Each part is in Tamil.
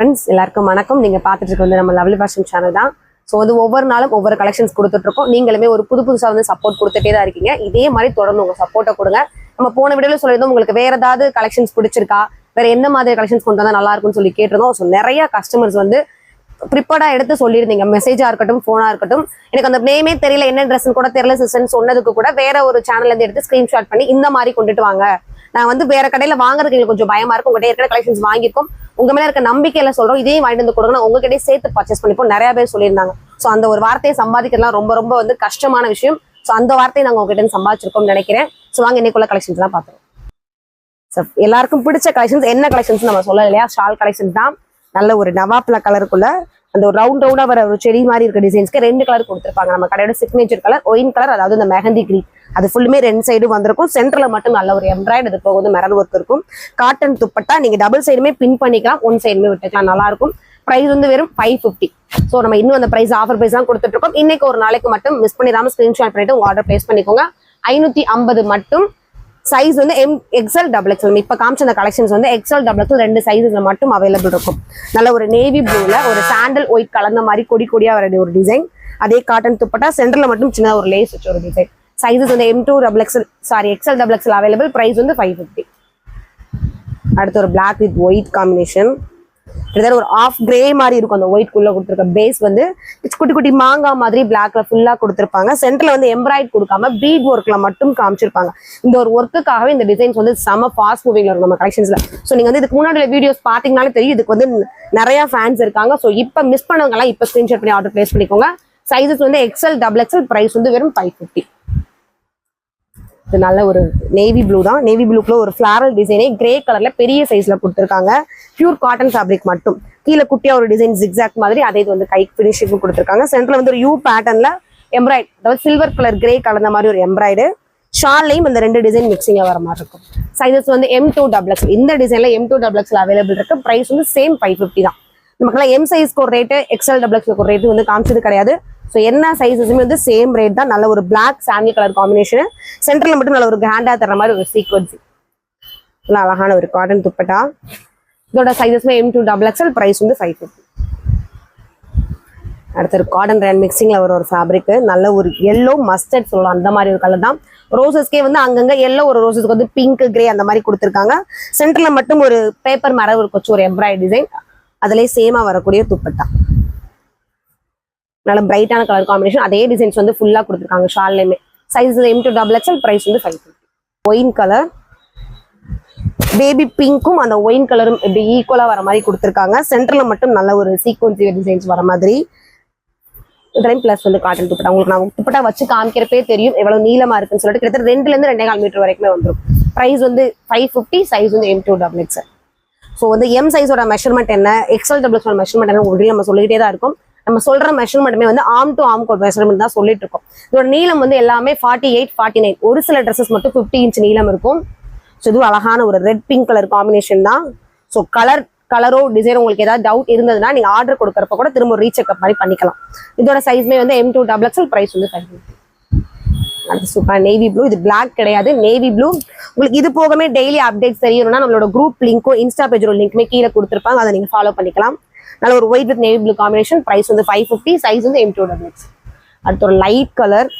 ஃப்ரெண்ட்ஸ் எல்லாருக்கும் வணக்கம். நீங்கள் பார்த்துட்டு இருக்க வந்து நம்ம லவ்லி ஃபேஷன் சேனல் தான். ஸோ வந்து ஒவ்வொரு நாளும் ஒவ்வொரு கலெக்ஷன்ஸ் கொடுத்துட்ருக்கோம் நீங்களுமே ஒரு புது புதுசாக வந்து சப்போர்ட் கொடுத்துட்டே தான் இருக்கீங்க. இதே மாதிரி தொடர்ந்து உங்கள் சப்போர்ட்டை கொடுங்க. நம்ம போன வீடியோவில் சொல்லியிருந்தோம் உங்களுக்கு வேறு ஏதாவது கலெக்ஷன்ஸ் பிடிச்சிருக்கா? வேற எந்த மாதிரி கலெக்ஷன்ஸ் கொண்டு வந்தா நல்லா இருக்கும்னு சொல்லி கேட்டிருந்தோம். ஸோ நிறைய கஸ்டமர்ஸ் வந்து ப்ரிப்பேர்டாக எடுத்து சொல்லியிருந்தீங்க. மெசேஜா இருக்கட்டும் ஃபோனாக இருக்கட்டும். எனக்கு அந்த நேமே தெரியல என்ன ட்ரெஸ்ன்னு கூட தெரியல சிஸ்டர்னு சொன்னதுக்கு கூட வேற ஒரு சேனல்லேருந்து எடுத்து ஸ்க்ரீன்ஷாட் பண்ணி இந்த மாதிரி கொண்டுட்டு வாங்க. நான் வந்து வேற கடையில் வாங்குறதுக்கு எங்களுக்கு கொஞ்சம் பயமா இருக்கும். உங்ககிட்ட இருக்கிற கலெக்ஷன்ஸ் வாங்கியிருக்கோம். உங்க மேல இருக்க நம்பிக்கையில சொல்றோம் இதையும் வாங்கிட்டு வந்து கொடுங்க. உங்ககிட்டயே சேர்த்து பர்ச்சேஸ் பண்ணிப்போம். நிறைய பேர் சொல்லியிருந்தாங்க. ஸோ அந்த ஒரு வார்த்தையை சம்பாதிக்கிறதுலாம் ரொம்ப ரொம்ப வந்து கஷ்டமான விஷயம். ஸோ அந்த வார்த்தையை நாங்க உங்ககிட்ட இருந்து சம்பாதிச்சிருக்கோம்னு நினைக்கிறேன். ஸோ வாங்க இன்னைக்குள்ள கலெக்ஷன்ஸ் தான் பார்த்துருவோம் So, எல்லாருக்கும் பிடிச்ச கலெக்ஷன்ஸ் என்ன கலெக்ஷன்ஸ் நம்ம சொல்லலையா? இல்லையா ஷால் கலெக்ஷன் தான். நல்ல ஒரு நவாப்ல கலருக்குள்ள அந்த ஒரு ரவுண்ட் ரவுண்டா வர ஒரு செடி மாதிரி இருக்க டிசைன்ஸ்க்கு ரெண்டு கலர் கொடுத்துருப்பாங்க. நம்ம கடையோட சிக்னேச்சர் கலர் ஒயின் கலர் அதாவது இந்த மெஹந்தி கிரீன் அது ஃபுல்லுமே ரெண்டு சைடும் வந்திருக்கும். சென்டர்ல மட்டும் நல்ல ஒரு எம்ப்ராய்டு அது போக வந்து மெரல் ஒர்க் இருக்கும். காட்டன் துப்பட்டா நீங்க டபுள் சைடுமே பின் பண்ணிக்கலாம். ஒன் சைடுமே விட்டுக்கலாம். நல்லா இருக்கும். ப்ரைஸ் வந்து வெறும் ஃபைவ் ஃபிஃப்டி ஸோ நம்ம இன்னும் அந்த ப்ரைஸ் ஆஃபர் ப்ரைஸ் தான் கொடுத்துட்டு இருக்கோம். இன்னைக்கு ஒரு நாளைக்கு மட்டும் மிஸ் பண்ணிடாம ஸ்கிரீன்ஷாட் பண்ணிட்டு உங்க ஆர்டர் பிளேஸ் பண்ணிக்கோங்க. ஐநூத்தி ஐம்பது மட்டும் சைஸ் வந்து எம் எக்ஸல் டபுள் எக்ஸல் இப்போ காமிச்ச அந்த கலெக்ஷன்ஸ் வந்து எக்ஸல் டபுள் எக்ஸல் ரெண்டு சைஸஸ்ல மட்டும் அவைலபிள் இருக்கும். நல்ல ஒரு நேவி ப்ளூல ஒரு சாண்டல் ஒயிட் கலந்த மாதிரி கொடி கொடியா வர ஒரு டிசைன் அதே காட்டன் துப்பட்டா சென்டர்ல மட்டும் சின்ன ஒரு லேஸ் வச்ச ஒரு டிசைன் சைஸஸ் வந்து M to double XL sorry XL double XL available price வந்து ஃபைவ் ஃபிஃப்டி அடுத்து ஒரு பிளாக் வித் ஒயிட் காம்பினேஷன் கிட்டத்தட்ட ஒரு ஆஃப் கிரே மாதிரி இருக்கும் அந்த ஒயிட் குள்ள கொடுத்துருக்க பேஸ் வந்து. குட்டி குட்டி மாங்காய் மாதிரி பிளாக்ல ஃபுல்லா கொடுத்துருப்பாங்க. சென்டர்ல வந்து எம்ப்ராய்ட் கொடுக்காம பீட் ஒர்க்ல மட்டும் காமிச்சிருப்பாங்க. இந்த ஒரு ஒர்க்குக்காகவே இந்த டிசைன்ஸ் வந்து செம ஃபாஸ்ட் மூவிங்ல இருக்கும் நம்ம கலெக்ஷன்ஸ்ல ஸோ நீங்க வந்து இதுக்கு முன்னாடி வீடியோஸ் பாத்தீங்கனாலே தெரியும். இதுக்கு வந்து நிறைய ஃபேன்ஸ் இருக்காங்க. ஸோ இப்போ மிஸ் பண்ணவங்க எல்லாம் இப்போ ஸ்கிரீன்ஷாட் பண்ணி ஆர்டர் பிளேஸ் பண்ணிக்கோங்க. சைஸஸ் வந்து எக்ஸல் டபுள் எக்ஸல் பிரைஸ் வந்து வெறும் ஃபைவ் ஃபிஃப்டி இது நல்ல ஒரு நேவி ப்ளூ தான். நேவி ப்ளூக்குள்ள ஒரு ஃபிளாரல் டிசைனே கிரே கலர்ல பெரிய சைஸ்ல கொடுத்துருக்காங்க. பியூர் காட்டன் ஃபேப்ரிக் மட்டும். கீழே குட்டியா ஒரு டிசைன் ஜிக்ஸாக் மாதிரி அதே இது வந்து கை ஃபினிஷிங் கொடுத்துருக்காங்க. சென்டர்ல வந்து ஒரு யூ பேட்டர்ன்ல எம்ப்ராய்டு அதாவது சில்வர் கலர் கிரே கலந்த மாதிரி ஒரு எம்ப்ராய்டு ஷால்லையும் இந்த ரெண்டு டிசைன் மிக்சிங்கா வர மாதிரி இருக்கும். சைஸஸ் வந்து எம் டூ டபுள் எக்ஸ் இந்த டிசைன்ல எம் டூ டபுள் எக்ஸ்ல அவைலபிள் இருக்கு. பிரைஸ் வந்து சேம் ஃபைவ் ஃபிஃப்டி தான். நமக்குலாம் எம் சைஸ்க்கு ஒரு ரேட்டு எக்ஸ்எல் டபுள் எக்ஸ்க்கு ஒரு ரேட்டு வந்து காமிச்சது கிடையாது. ஸோ என்ன சைஸஸுமே வந்து சேம் ரேட் தான். நல்ல ஒரு பிளாக் சாமி கலர் காம்பினேஷனு சென்டர்ல மட்டும் நல்ல ஒரு கிராண்டாக தர மாதிரி ஒரு சீக்வன்சி நல்லா அழகான ஒரு காட்டன் துப்பட்டா. இதோட சைஸஸ்மே M to double XL price வந்து ஃபைவ் ஃபிஃப்டி அடுத்து ஒரு காட்டன் ரேண்ட் மிக்சிங்கில் வர ஒரு ஃபேப்ரிக் நல்ல ஒரு எல்லோ மஸ்டர்ட் சொல்லலாம். அந்த மாதிரி ஒரு கலர் தான். ரோசஸ்க்கே வந்து அங்கங்கே எல்லோ ஒரு ரோசஸ்க்கு வந்து பிங்க் கிரே அந்த மாதிரி கொடுத்துருக்காங்க. சென்டரில் மட்டும் ஒரு பேப்பர் மரம் ஒரு கொச்சு ஒரு எம்ப்ராய்ட் டிசைன் அதுலயே சேமா வரக்கூடிய துப்பட்டா. நல்ல பிரைட்டான கலர் காம்பினேஷன் அதே டிசைன்ஸ் வந்து ஃபுல்லா கொடுத்துருக்காங்க ஷால்லையுமே. Size M to double XL price வந்து ஃபைவ் ஒயின் கலர் பேபி பிங்க்கும் அந்த ஒயின் கலரும் இப்படி ஈக்குவலா வர மாதிரி கொடுத்துருக்காங்க. சென்டர்ல மட்டும் நல்ல ஒரு சீக்வன்சி டிசைன்ஸ் வர மாதிரி. இதுலையும் ப்ளஸ் வந்து காட்டன் துப்பட்டா. உங்களுக்கு நான் துப்பட்டா வச்சு காமிக்கிறப்பே தெரியும் எவ்வளவு நீளமா இருக்குன்னு சொல்லிட்டு கிட்டத்தட்ட ரெண்டுலேருந்து ரெண்டே கால் மீட்டர் வரைக்குமே வந்துடும் பிரைஸ் வந்து ஃபைவ் ஃபிஃப்டி சைஸ் வந்து M to double XL so வந்து எம் சைஸோட மெஷர்மெண்ட் என்ன? எக்ஸல் டபுள் எக்ஸல் மெஷர்மெண்ட் என்ன உங்களுக்கு நம்ம சொல்லிக்கிட்டே தான் இருக்கும். நம்ம சொல்ற மெஷர்மெண்ட்டுமே வந்து ஆம் டு ஆம் கோட் மெஷர்மெண்ட் தான் சொல்லிட்டு இருக்கோம். இதோட நீளம் வந்து எல்லாமே ஃபார்ட்டி எயிட் ஃபார்ட்டி நைன் ஒரு சில ட்ரெஸ்ஸஸ் மட்டும் ஃபிஃப்டி இன்ச் நீளம் இருக்கும். ஸோ இதுவும் அழகான ஒரு ரெட் பிங்க் கலர் காம்பினேஷன் தான். ஸோ கலர் கலரோ டிசைன் உங்களுக்கு ஏதாவது டவுட் இருந்ததுன்னா நீங்க ஆர்டர் கொடுக்குறப்ப கூட திரும்ப ரீசெக்அப் மாதிரி பண்ணிக்கலாம். இதோட சைஸ்மே வந்து M to double XL price வந்து ஃபைவ் அடுத்து சூப்பர் நேவி ப்ளூ இது பிளாக் கிடையாது. நேவி ப்ளூ உங்களுக்கு இது போகவே டெய்லி அப்டேட்ஸ் தெரியணும்னா நம்மளோட குரூப் லிங்க்கும் இன்ஸ்டா பேஜோட லிங்க்குமே கீழே கொடுத்துருப்பாங்க. அதை நீங்கள் ஃபாலோ பண்ணிக்கலாம். நல்ல ஒரு white with navy blue combination price வந்து ஃபைவ் ஃபிஃப்டி சைஸ் வந்து எம் டூ டபுள் எக்ஸ் அடுத்து ஒரு லைட் கலர்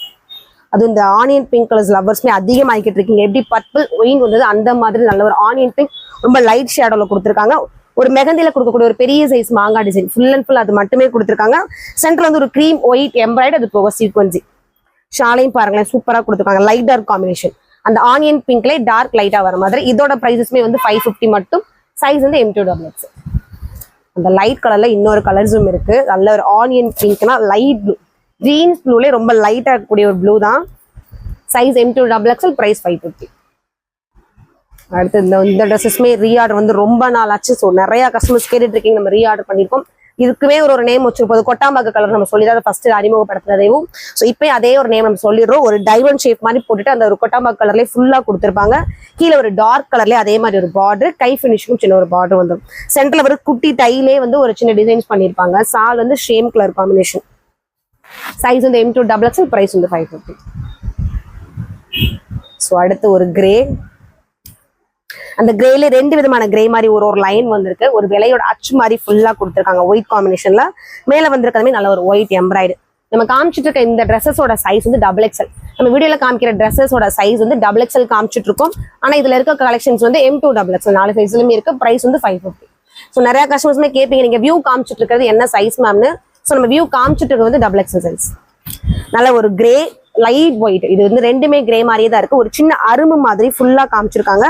அது இந்த ஆனியன் பிங்க் கலர்ஸ் லவர்ஸ்மே அதிகமாகிக்கிட்டு இருக்கீங்க. எப்படி பர்பிள் ஒயின் வந்தது அந்த மாதிரி நல்ல ஒரு ஆனியன் பிங்க் ரொம்ப லைட் ஷேடோவில் கொடுத்துருக்காங்க. ஒரு மெகந்தியில் கொடுக்கக்கூடிய ஒரு பெரிய சைஸ் மாங்காய் டிசைன் ஃபுல் அண்ட் ஃபுல் அது மட்டுமே கொடுத்துருக்காங்க. சென்டர் வந்து ஒரு க்ரீம் ஒயிட் எம்ப்ராய்டு அது போக சீக்வன்சி ஷாலையும் பாருங்களேன் சூப்பராக கொடுத்துருக்காங்க. லைட் டார்க் காம்பினேஷன் அந்த ஆனியன் பிங்க்ல டார்க் லைட்டாக வர மாதிரி. இதோட ப்ரைஸஸ்மே வந்து ஃபைவ் ஃபிஃப்டி மட்டும். சைஸ் வந்து எம் டூ டபுள் எக்ஸ் அந்த லைட் கலர்ல இன்னொரு கலர்ஸும் இருக்கு. நல்ல ஒரு ஆனியன் பிங்க்னா லைட் ப்ளூ ஜீன்ஸ் ப்ளூலே ரொம்ப லைட்டா இருக்கக்கூடிய ஒரு ப்ளூ தான். Size M to double XL price five fifty அடுத்து இந்த இந்த ட்ரெஸ்ஸஸ்மே ரீஆர்டர் வந்து ரொம்ப நாள் ஆச்சு. ஸோ நிறைய கஸ்டமர்ஸ் கேட்டுட்டு இருக்கீங்க. நம்ம ரீஆர்டர் பண்ணியிருக்கோம் இதுக்குமே ஒரு ஒரு நேம் வச்சிருப்போம். கொட்டாம்பாக்கு கலர் நம்ம சொல்லி தான் ஃபர்ஸ்ட் அறிமுகப்படுத்துறதையும். ஸோ இப்போ அதே ஒரு நேம் நம்ம சொல்லிடுறோம். ஒரு டைமண்ட் ஷேப் மாதிரி போட்டுட்டு அந்த ஒரு கொட்டாம்பாக்கு கலர்லேயே ஃபுல்லாக கொடுத்துருப்பாங்க. கீழே ஒரு டார்க் கலர்லேயே அதே மாதிரி ஒரு பார்டர் கை ஃபினிஷுக்கும் சின்ன ஒரு பார்டர் வந்துடும் சென்டரில் ஒரு குட்டி டைலே வந்து ஒரு சின்ன டிசைன்ஸ் பண்ணியிருப்பாங்க. சால் வந்து ஷேம் கலர் காம்பினேஷன் சைஸ் வந்து M to double XL price வந்து ஃபைவ் ஃபிஃப்டி ஸோ அடுத்து ஒரு கிரே அந்த கிரேல ரெண்டு விதமான கிரே மாதிரி ஒரு ஒரு லைன் வந்திருக்கு. ஒரு விலையோட அச்சு மாதிரி ஃபுல்லா கொடுத்துருக்காங்க. ஒயிட் காம்பினேஷன்ல மேல வந்திருக்கதுமே நல்ல ஒரு ஒயிட் எம்ப்ராய்டு நம்ம காமிச்சிட்டு இருக்க இந்த ட்ரெஸ்ஸஸோட சைஸ் வந்து டபுள் எக்ஸல் நம்ம வீடியோல காமிக்கிற ட்ரெஸ்ஸஸோட சைஸ் வந்து டபுள் எக்ஸல் காமிச்சிட்டு இருக்கோம். ஆனா இதுல இருக்க கலெக்ஷன்ஸ் வந்து எம் டூ டபுள் எக்ஸல் நாலு சைஸ்லயுமே இருக்கு. பிரைஸ் வந்து ஃபைவ் ஃபிஃப்டி ஸோ நிறைய கஸ்டமர்ஸ்மே கேட்பீங்க நீங்க வியூ காமிச்சிட்டு இருக்கிறது என்ன சைஸ் மேம்னு ஸோ நம்ம வியூ காமிச்சிட்டு இருக்கிறது வந்து டபுள் எக்ஸல் சைஸ் நல்ல ஒரு கிரே லைட் ஒயிட் இது வந்து ரெண்டுமே கிரே மாதிரியே தான் இருக்கு. ஒரு சின்ன அரும்பு மாதிரி ஃபுல்லா காமிச்சிருக்காங்க.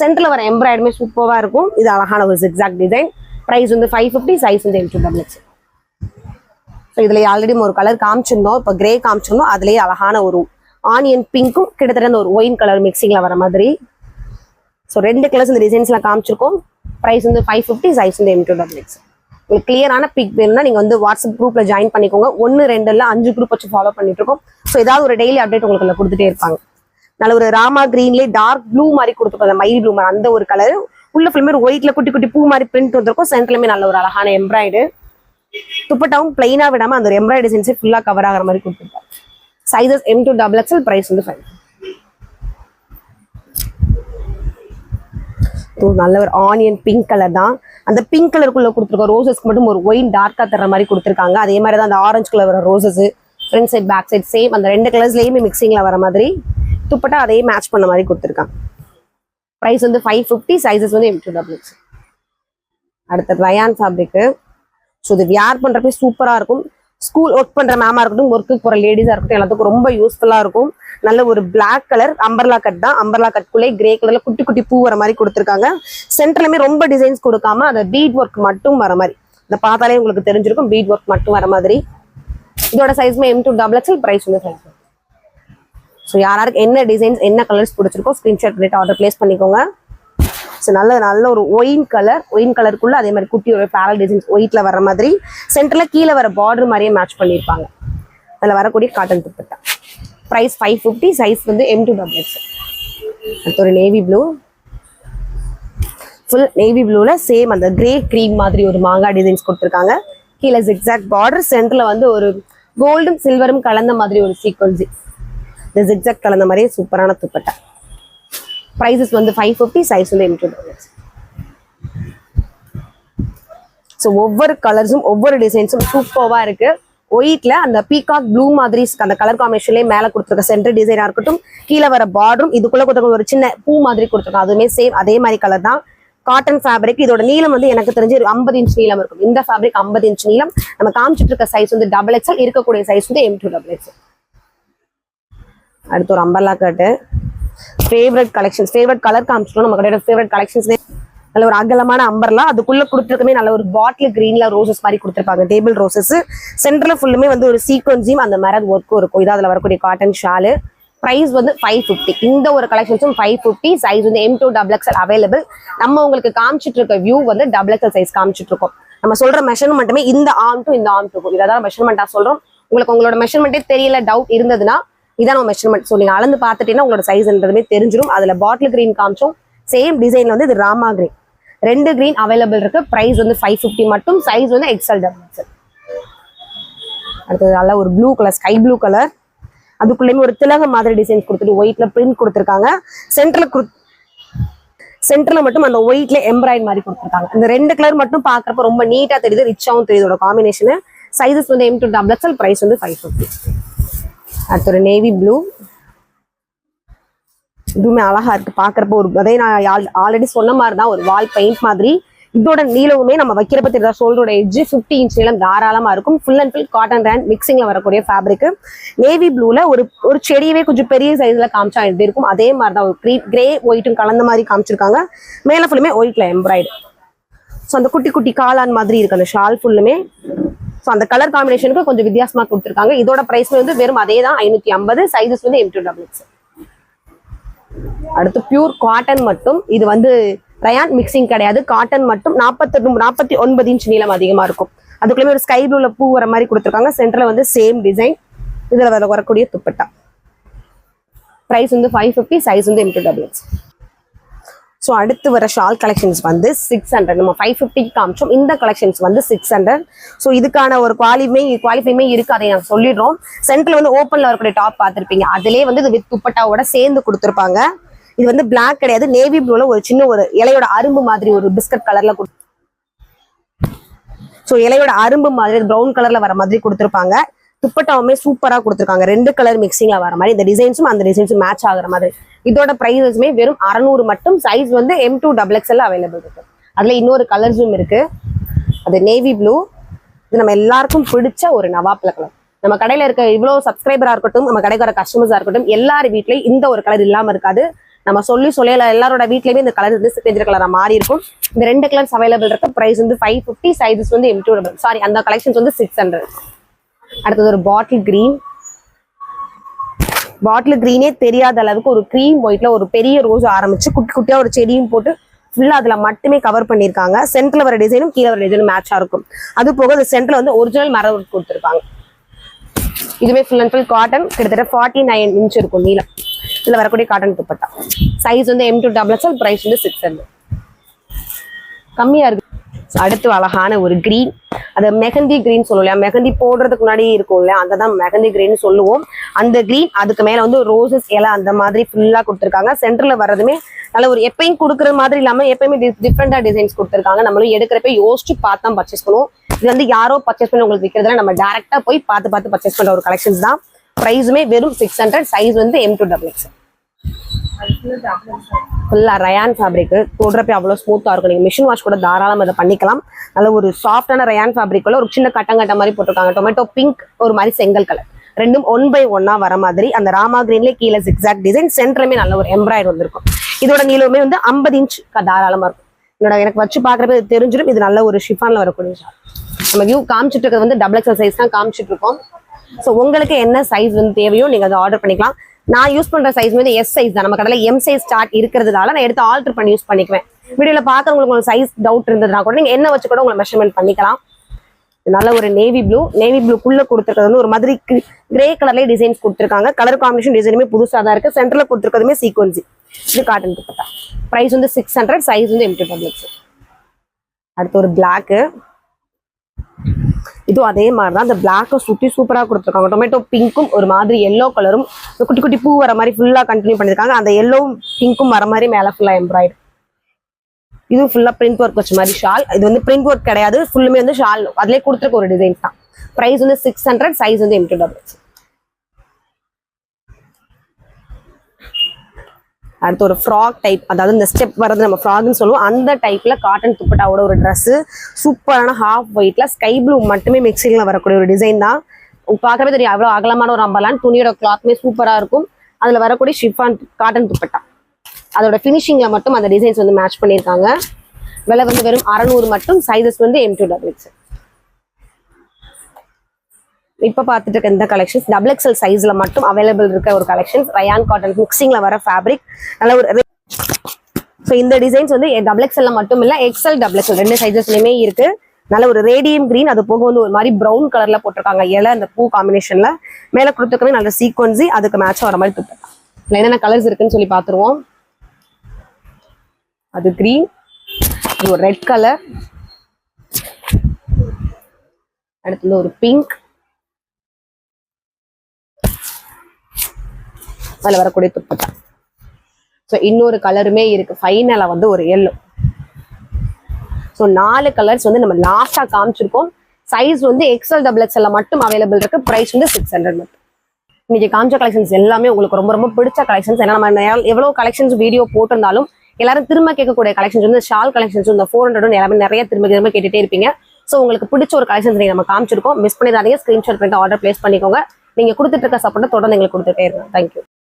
சென்டர்ல வர எம்ப்ராய்டுமே சூப்பரா இருக்கும். இது அழகான ஒரு எக்ஸாக்ட் டிசைன் பிரைஸ் வந்து ஃபைவ் ஃபிஃப்டி சைஸ் வந்து eight to double X so இதுல ஆல்ரெடி ஒரு கலர் காமிச்சிருந்தோம். இப்போ கிரே காமிச்சிருந்தோம். அதுலயே அழகான ஒரு ஆனியன் பிங்க்கும் கிட்டத்தட்ட அந்த ஒரு ஒயின் கலர் மிக்சிங்ல வர மாதிரி. ஸோ ரெண்டு கலர்ஸ் இந்த டிசைன்ஸ்லாம் காமிச்சிருக்கோம். பிரைஸ் வந்து ஃபைவ் ஃபிஃப்டி சைஸ் வந்து எம் டூ டபுள் எக்ஸ் உங்களுக்கு கிளியரான பிக் வேணும்னா நீங்க வந்து வாட்ஸ்அப் குரூப்ல ஜாயின் பண்ணிக்கோங்க. ஒன்னு ரெண்டு இல்ல அஞ்சு குரூப் வச்சு ஃபாலோ பண்ணிட்டு இருக்கோம் ஸோ ஏதாவது ஒரு டெய்லி அப்டேட் உங்களுக்கு கொடுத்துட்டே இருப்பாங்க. நல்ல ஒரு ராமா கிரீன்லேயே டார்க் ப்ளூ மாதிரி கொடுத்துருக்கோம். மயில் ப்ளூ மாதிரி அந்த ஒரு கலர் உள்ள ஃபுல்லுமே ஒயிட்ல குட்டி குட்டி பூ மாதிரி பிரிண்ட் வந்திருக்கும். சென்ட்லுமே நல்ல ஒரு அழகான எம்ப்ராய்டு துப்பட்டாவும் பிளைனா விடாம அந்த ஒரு எம்ப்ராய்டு டிசைன்ஸே ஃபுல்லா கவர் ஆகிற மாதிரி கொடுத்துருப்பாங்க. Sizes M to double XL price வந்து ஃபைவ் நல்ல ஒரு ஆனியன் பிங்க் கலர் தான். அந்த பிங்க் கலருக்குள்ள கொடுத்துருக்கோம் ரோசஸ்க்கு மட்டும் ஒரு ஒயின் டார்க்காக தர மாதிரி கொடுத்துருக்காங்க. அதே மாதிரி தான் அந்த ஆரஞ்சு கலர் வர roses front side back side same அந்த ரெண்டு கலர்ஸ்லேயுமே மிக்சிங்கில் வர மாதிரி துப்பட்டா அதே மேட்ச் பண்ண மாதிரி கொடுத்துருக்காங்க. ப்ரைஸ் வந்து ஃபைவ் ஃபிஃப்டி சைசஸ் வந்து எம் டூ டபுள் அடுத்த ரயான் ஃபேப்ரிக்கு ஸோ இது வியார் பண்ணுறப்ப சூப்பராக இருக்கும். ஸ்கூல் ஒர்க் பண்ணுற மேமாக இருக்கட்டும் ஒர்க்குக்கு போகிற லேடிஸாக இருக்கட்டும் எல்லாத்துக்கும் ரொம்ப யூஸ்ஃபுல்லாக இருக்கும். நல்ல ஒரு பிளாக் கலர் அம்பர்லா கட் தான். அம்பர்லா கட்குள்ளே கிரே கலர்ல குட்டி குட்டி பூ வர மாதிரி கொடுத்துருக்காங்க. சென்டர்லயுமே ரொம்ப டிசைன்ஸ் கொடுக்காம அந்த பீட் ஒர்க் மட்டும் வர மாதிரி. இந்த பார்த்தாலே உங்களுக்கு தெரிஞ்சிருக்கும் பீட் ஒர்க் மட்டும் வர மாதிரி. இதோட சைஸ்மே M to double XL price வந்து சைஸ் ஸோ யாராருக்கு என்ன டிசைன்ஸ் என்ன கலர்ஸ் பிடிச்சிருக்கோ ஸ்கிரீன்ஷாட் பண்ணிட்டு ஆர்டர் பிளேஸ் பண்ணிக்கோங்க. ஸோ நல்ல நல்ல ஒரு ஒயின் கலர் ஒயின் கலருக்குள்ள அதே மாதிரி குட்டி ஒரு பேரல் டிசைன்ஸ் ஒயிட்ல வர மாதிரி. சென்டர்ல கீழே வர பார்டர் மாதிரியே மேட்ச் பண்ணியிருப்பாங்க. அதில் வரக்கூடிய cotton dupatta price five fifty size வந்து எம் டூ டபுள் எக்ஸ் அடுத்து ஒரு நேவி ப்ளூ ஃபுல் நேவி ப்ளூவில் சேம் அந்த கிரே க்ரீம் மாதிரி ஒரு மாங்காய் டிசைன்ஸ் கொடுத்துருக்காங்க. கீழே ஜிக்ஸாக் பார்டர் சென்டரில் வந்து ஒரு கோல்டும் சில்வரும் கலந்த மாதிரி ஒரு சீக்வன்சி இந்த ஜிக்ஸாக் கலந்த மாதிரியே சூப்பரான துப்பட்டா. ப்ரைஸஸ் வந்து ஃபைவ் ஃபிஃப்டி சைஸ் வந்து எம் டூ டாலர்ஸ் ஸோ ஒவ்வொரு கலர்ஸும் ஒவ்வொரு டிசைன்ஸும் சூப்பராக இருக்குது ஒயிட்ல அந்த பீகாக் ப்ளூ மாதிரி அந்த கலர் காம்பினேஷன்லயே மேலே கொடுத்துருக்க சென்டர் டிசைனாக இருக்கட்டும் கீழே வர பார்டரும் இதுக்குள்ள கொடுத்துருக்க ஒரு சின்ன பூ மாதிரி கொடுத்துருக்கோம். அதுவுமே சேம் அதே மாதிரி கலர் தான். காட்டன் ஃபேப்ரிக் இதோட நீளம் வந்து எனக்கு தெரிஞ்சு ஒரு ஐம்பது இன்ச் நீளம் இருக்கும். இந்த ஃபேப்ரிக் ஐம்பது இன்ச் நீளம். நம்ம காமிச்சிட்டு இருக்க சைஸ் வந்து டபுள் எக்ஸ்எல் இருக்கக்கூடிய சைஸ் வந்து எம் டூ டபுள் எக்ஸ்எல் அடுத்து ஒரு umbrella cut favourite collections favourite colour காமிச்சிட்டோம். நம்ம கடையோட ஃபேவரட் கலெக்ஷன்ஸ் நல்ல ஒரு அகலமான அம்பர்லாம் அதுக்குள்ள கொடுத்துருக்கமே நல்ல ஒரு பாட்டில் கிரீன்ல ரோசஸ் மாதிரி கொடுத்துருப்பாங்க. டேபிள் ரோசஸ் சென்டர்ல ஃபுல்லுமே வந்து ஒரு சீக்வன்ஸையும் அந்த மாதிரி ஒர்க்கும் இருக்கும். இது அதுல வரக்கூடிய காட்டன் ஷாலு ப்ரைஸ் வந்து ஃபைவ் ஃபிஃப்டி இந்த ஒரு கலெக்ஷன்ஸும் ஃபைவ் ஃபிஃப்டி சைஸ் வந்து M to double XL available நம்ம உங்களுக்கு காமிச்சிட்டு இருக்க வியூ வந்து டபுள் எக்ஸல் சைஸ் காமிச்சிட்டு இருக்கோம் நம்ம சொல்ற மெஷர்மெண்ட்டுமே இந்த ஆம் டு இந்த ஆம் டு இதான் மெஷர்மெண்ட்டாக சொல்றோம். உங்களுக்கு உங்களோட மெஷர்மெண்ட்டே தெரியல டவுட் இருந்ததுன்னா இதான் நம்ம மெஷர்மெண்ட் ஸோ நீங்கள் அளந்து பார்த்துட்டீங்கன்னா உங்களோட சைஸ்ன்றதுமே தெரிஞ்சிடும் அதுல பாட்டில் கிரீன் காமிச்சோம். சேம் டிசைன்ல வந்து இது ராமா கிரீன் ரெண்டு கிரீன் அவைலபிள் இருக்கு. பிரைஸ் வந்து ஃபைவ் ஃபிஃப்டி மட்டும். சைஸ் வந்து எக்ஸல் டபுள் அடுத்தது நல்லா ஒரு blue colour sky blue colour அதுக்குள்ளேயுமே ஒரு திலக மாதிரி டிசைன்ஸ் கொடுத்துட்டு ஒயிட்ல பிரிண்ட் கொடுத்துருக்காங்க. சென்டர்ல கொடு சென்டர்ல மட்டும் அந்த ஒயிட்ல எம்ப்ராய்ட் மாதிரி கொடுத்துருக்காங்க. இந்த ரெண்டு கலர் மட்டும் பாக்குறப்ப ரொம்ப நீட்டா தெரியுது ரிச்சாவும் தெரியுது காம்பினேஷன் சைஸஸ் வந்து M to double XL price வந்து ஃபைவ் ஃபிஃப்டி அடுத்து ஒரு நேவி ப்ளூ இதுவுமே அழகா இருக்கு பாக்குறப்ப ஒரு அதே நான் ஆல்ரெடி சொன்ன மாதிரி தான் ஒரு வால் பெயிண்ட் மாதிரி. இதோட நீளவுமே நம்ம வைக்கிறப்ப பத்தி ஷோல்டரோட எட்ஜ் 50 இன்ச் நீளம் தாராளமா இருக்கும். ஃபுல் அண்ட் ஃபுல் காட்டன் ரேண்ட் மிக்சிங்ல வரக்கூடிய ஃபேப்ரிக் நேவி ப்ளூல ஒரு ஒரு செடியவே கொஞ்சம் பெரிய சைஸ்ல காமிச்சா எப்படி இருக்கும்? அதே மாதிரி தான் ஒரு கிரே ஒயிட்டும் கலந்த மாதிரி காமிச்சிருக்காங்க. மேல ஃபுல்லுமே ஒயிட்ல எம்ப்ராய்டு ஸோ அந்த குட்டி குட்டி காளான் மாதிரி இருக்கு. அந்த ஷால் ஃபுல்லுமே ஸோ அந்த கலர் காம்பினேஷனுக்கு கொஞ்சம் வித்தியாசமா கொடுத்துருக்காங்க. இதோட பிரைஸ் வந்து வெறும் அதே தான் ஐநூத்தி ஐம்பது. சைஸஸ் வந்து எம் டூ டபுள் அடுத்து பியூர் காட்டன் மட்டும். இது வந்து ரயான் மிக்சிங் கிடையாது. காட்டன் மட்டும் நாற்பத்தெட்டு நாற்பத்தி ஒன்பது இன்ச் நீளம் அதிகமா இருக்கும். அதுக்குள்ளே ஒரு ஸ்கை ப்ளூல பூ வர மாதிரி கொடுத்துருக்காங்க. சென்டர்ல வந்து சேம் டிசைன் இதுல வரக்கூடிய துப்பட்டா. பிரைஸ் வந்து ஃபைவ் ஃபிஃப்டி சைஸ் வந்து எம்டி ஸோ அடுத்து வர ஷால் கலெக்ஷன்ஸ் வந்து சிக்ஸ் ஹண்ட்ரட் நம்ம ஃபைவ் ஃபிஃப்டிக்கு காமிச்சோம். இந்த கலெக்ஷன்ஸ் வந்து சிக்ஸ் ஹண்ட்ரட் ஸோ இதுக்கான ஒரு குவாலிஃபைமே குவாலிஃபைமே இருக்கு அதை நாங்கள் சொல்லிடுறோம். சென்டர்ல வந்து ஓப்பன்ல வரக்கூடிய டாப் பார்த்துருப்பீங்க. அதிலே வந்து இது வித் துப்பட்டாவோட சேர்ந்து கொடுத்துருப்பாங்க. இது வந்து பிளாக் கிடையாது. நேவி ப்ளூல ஒரு சின்ன ஒரு இலையோட அரும்பு மாதிரி ஒரு பிஸ்கட் கலர்ல ஸோ இலையோட அரும்பு மாதிரி ப்ரௌன் கலர்ல வர மாதிரி கொடுத்துருப்பாங்க. துப்பட்டாவுமே சூப்பரா கொடுத்துருக்காங்க. ரெண்டு கலர் மிக்சிங்கில் வர மாதிரி. இந்த டிசைன்ஸும் அந்த டிசைன்ஸும் மேட்ச் ஆகுற மாதிரி. இதோட ப்ரைஸஸ்மே வெறும் அறநூறு மட்டும். சைஸ் வந்து M to double XL available இருக்கு. அதுல இன்னொரு கலர்ஸும் இருக்கு. அது நேவி ப்ளூ இது நம்ம எல்லாருக்கும் பிடிச்ச ஒரு நவாப்ல கலர் நம்ம கடையில இருக்க இவ்வளவு சப்ஸ்கிரைபரா இருக்கட்டும் நம்ம கடைக்கு வர கஸ்டமர்ஸா இருக்கட்டும் எல்லார் வீட்லயும் இந்த ஒரு கலர் இல்லாம இருக்காது. நம்ம சொல்லி சொல்லல எல்லாரோட வீட்லயுமே இந்த கலர் வந்து சிக்னேச்சர் கலரா மாறி இருக்கும். இந்த ரெண்டு கலர்ஸ் அவைலபிள் இருக்க பிரைஸ் வந்து ஃபைவ் ஃபிஃப்டி சைஸஸ் வந்து எம் டூ சாரி அந்த கலெக்ஷன்ஸ் வந்து சிக்ஸ் ஹண்ட்ரட் அடுத்தது ஒரு பாட்டில் கிரீன் பாட்டில் க்ரீனே தெரியாத அளவுக்கு ஒரு க்ரீம் ஒயிட்ல ஒரு பெரிய ரோஸ் ஆரம்பிச்சு குட்டி குட்டியா ஒரு செடியும் போட்டு ஃபுல்லாக அதில் மட்டுமே கவர் பண்ணியிருக்காங்க. சென்ட்ரில் வர டிசைனும் கீழே வர டிசைனும் மேட்சாக இருக்கும். அது போக இந்த சென்ட்ரில் வந்து ஒரிஜினல் மரம் கொடுத்துருக்காங்க. இதுவே ஃபுல் அண்ட் ஃபுல் காட்டன் கிட்டத்தட்ட ஃபார்ட்டி நைன் இன்ச் இருக்கும் நீளம். இதில் வரக்கூடிய காட்டன் துப்பட்டா. சைஸ் வந்து M to double XL price வந்து சிக்ஸ் ஹண்ட்ரட் கம்மியாக இருக்கு. அடுத்து அழகான ஒரு கிரீன் அது மெஹந்தி கிரீன் சொல்லுவோம் இல்லையா? மெஹந்தி போடுறதுக்கு முன்னாடி இருக்கும் இல்லையா? அந்த தான் மெஹந்தி கிரீன் சொல்லுவோம். அந்த கிரீன் அதுக்கு மேல வந்து ரோசஸ் இலை அந்த மாதிரி ஃபுல்லா கொடுத்துருக்காங்க. சென்டர்ல வர்றதுமே நல்ல ஒரு எப்பயும் கொடுக்குற மாதிரி இல்லாம எப்பயுமே டிஃப்ரெண்டா டிசைன்ஸ் கொடுத்துருக்காங்க. நம்மளும் எடுக்கிறப்ப யோசிச்சு பார்த்து தான் பர்ச்சேஸ் பண்ணுவோம். இது வந்து யாரோ பர்ச்சேஸ் பண்ணி உங்களுக்கு விற்கிறதுல நம்ம டேரக்டா போய் பார்த்து பார்த்து பர்ச்சேஸ் பண்ற ஒரு கலெக்ஷன்ஸ் தான். ப்ரைஸுமே வெறும் சிக்ஸ் ஹண்ட்ரட் சைஸ் வந்து எம் டூ டபுள் எக்ஸ் ஃபுல்லாக ரயான் ஃபேப்ரிக் போடுறப்ப அவ்வளோ ஸ்மூத்தாக இருக்கும். நீங்க மிஷின் வாஷ் கூட தாராளம் அதை பண்ணிக்கலாம். நல்ல ஒரு சாஃப்டான ரயான் ஃபேப்ரிக்குள்ள ஒரு சின்ன கட்டங்கட்ட மாதிரி போட்டிருக்காங்க. டொமேட்டோ பிங்க் ஒரு மாதிரி செங்கல் கலர் ரெண்டும் ஒன் பை ஒன்னா வர மாதிரி. அந்த ராமா கிரீன்லேயே கீழே எக்ஸாக்ட் டிசைன் சென்டருமே நல்ல ஒரு எம்ப்ராய்டரி வந்திருக்கும். இதோட நீளமே வந்து ஐம்பது இன்ச் தாராளமா இருக்கும். என்னோட எனக்கு வச்சு பாக்குறப்ப இது தெரிஞ்சிடும் இது நல்ல ஒரு ஷிஃபானில் வரக்கூடிய ஷால் நம்ம வியூ காமிச்சிட்டு இருக்கிறது வந்து டபுள் எக்ஸல் சைஸ் தான் காமிச்சிட்டு இருக்கோம். ஸோ உங்களுக்கு என்ன சைஸ் வந்து தேவையோ நீங்க அதை ஆர்டர் பண்ணிக்கலாம். நான் யூஸ் பண்ற சைஸ் வந்து எஸ் சைஸ் தான். நம்ம கடையில் எம் சைஸ் ஸ்டார்ட் இருக்கிறதுனால நான் எடுத்து ஆல்டர் பண்ணி யூஸ் பண்ணிக்குவேன். வீடியோல பார்க்கறவங்களுக்கு உங்களுக்கு சைஸ் டவுட் இருந்ததுனா கூட நீங்க என்ன வச்சு கூட உங்களை மெஷர்மெண்ட் பண்ணிக்கலாம். நல்ல ஒரு நேவி ப்ளூ நேவி ப்ளூக்குள்ள கொடுத்துருக்கிறது வந்து ஒரு மாதிரி கிரே கலர்லேயே டிசைன்ஸ் கொடுத்துருக்காங்க. கலர் காம்பினேஷன் டிசைனுமே புதுசாக தான் இருக்கு. சென்டர்ல கொடுத்துருக்கதுமே சீக்வன்சி இது காட்டன் துப்பட்டா. ப்ரைஸ் வந்து சிக்ஸ் ஹண்ட்ரட் சைஸ் வந்து எம்டி பப்ளிக்ஸ் அடுத்து ஒரு பிளாக்கு இதுவும் அதே மாதிரி தான் அந்த பிளாக்கை சுற்றி சூப்பராக கொடுத்துருக்காங்க. டொமேட்டோ பிங்க்கும் ஒரு மாதிரி எல்லோ கலரும் குட்டி குட்டி பூ வர மாதிரி ஃபுல்லாக கண்டினியூ பண்ணியிருக்காங்க அந்த எல்லோவும் பிங்க்கும் வர மாதிரி மேலே ஃபுல்லாக எம்ப்ராய்டு இதுவும் ஃபுல்லாக பிரிண்ட் ஒர்க் வச்ச மாதிரி ஷால் இது வந்து பிரிண்ட் ஒர்க் கிடையாது. ஃபுல்லுமே வந்து ஷால் அதிலே கொடுத்துருக்க ஒரு டிசைன்ஸ் தான். ப்ரைஸ் வந்து சிக்ஸ் ஹண்ட்ரட் சைஸ் வந்து எம்டி டபுள்ஸ் அடுத்து ஒரு ஃப்ராக் டைப் அதாவது இந்த ஸ்டெப் வர்றது நம்ம ஃப்ராக்னு சொல்லுவோம். அந்த டைப்பில் காட்டன் துப்பட்டாவோட ஒரு ட்ரெஸ்ஸு சூப்பரான ஹாஃப் ஒயிட்டில் ஸ்கை ப்ளூ மட்டுமே மிக்சிங்கில் வரக்கூடிய ஒரு டிசைன் தான். பார்க்கவே தெரியும் அவ்வளோ அகலமான ஒரு அம்பலான் துணியோட கிளாத்மே சூப்பராக இருக்கும். அதில் வரக்கூடிய ஷிஃபான் காட்டன் துப்பட்டா. அதோட ஃபினிஷிங்கில் மட்டும் அந்த டிசைன்ஸ் வந்து மேட்ச் பண்ணியிருக்காங்க. விலை வந்து வெறும் அறநூறு மட்டும் சைஸஸ் வந்து எம் டூ டபுள் எக்ஸ் இப்போ பார்த்துட்டு இருக்க இந்த கலெக்ஷன்ஸ் டபுள் எக்ஸல் சைஸ்ல மட்டும் அவைலபிள் இருக்க ஒரு கலெக்ஷன்ஸ் ரயான் காட்டன் மிக்சிங்ல வர ஃபேப்ரிக் நல்ல ஒரு ஸோ இந்த டிசைன்ஸ் வந்து டபுள் எக்ஸ்எல்ல மட்டும் இல்ல எக்ஸ்எல் டபுள் எக்ஸ்எல் ரெண்டு சைஸஸ்லயுமே இருக்கு. நல்ல ஒரு ரேடியம் கிரீன் அது போக வந்து ஒரு மாதிரி ப்ரௌன் கலர்ல போட்டிருக்காங்க இலை அந்த பூ காம்பினேஷன்ல மேல கொடுத்துருக்கவே நல்ல சீக்வன்சி அதுக்கு மேட்சா வர மாதிரி கொடுத்துருக்காங்க. என்னென்ன கலர்ஸ் இருக்குன்னு சொல்லி பார்த்துருவோம். அது கிரீன் ஒரு ரெட் கலர் அடுத்தது ஒரு பிங்க் அதில் வரக்கூடிய துப்பட்டா. ஸோ இன்னொரு கலருமே இருக்கு. ஃபைனலாக வந்து ஒரு எல்லோ ஸோ நாலு கலர்ஸ் வந்து நம்ம லாஸ்ட்டாக காமிச்சிருக்கோம். சைஸ் வந்து எக்ஸ்எல் டபுள் எக்ஸ்எல்ல மட்டும் அவைலபிள் இருக்கு. ப்ரைஸ் வந்து சிக்ஸ் ஹண்ட்ரட் மட்டும். இன்னைக்கு காமிச்ச கலெக்ஷன்ஸ் எல்லாமே உங்களுக்கு ரொம்ப ரொம்ப பிடிச்ச கலெக்ஷன்ஸ் ஏன்னா நம்ம எவ்வளோ கலெக்ஷன்ஸ் வீடியோ போட்டிருந்தாலும் எல்லாரும் திரும்ப கேட்கக்கூடிய கலெக்ஷன்ஸ் வந்து ஷால் கலெக்ஷன்ஸ் இந்த ஃபோர் ஹண்ட்ரட் எல்லாமே நிறைய திரும்ப திரும்ப கேட்டுட்டே இருப்பீங்க. ஸோ உங்களுக்கு பிடிச்ச ஒரு கலெக்ஷன்ஸ் நீங்கள் நம்ம காமிச்சிருக்கோம். மிஸ் பண்ணிடாதீங்க. ஸ்க்ரீன்ஷாட் பண்ணிட்டு ஆர்டர் பிளேஸ் பண்ணிக்கோங்க. நீங்கள் கொடுத்துட்டு இருக்க சப்போர்ட்டை தொடர்ந்து எங்களுக்கு கொடுத்துட்டே இருக்கோம் தேங்க்யூ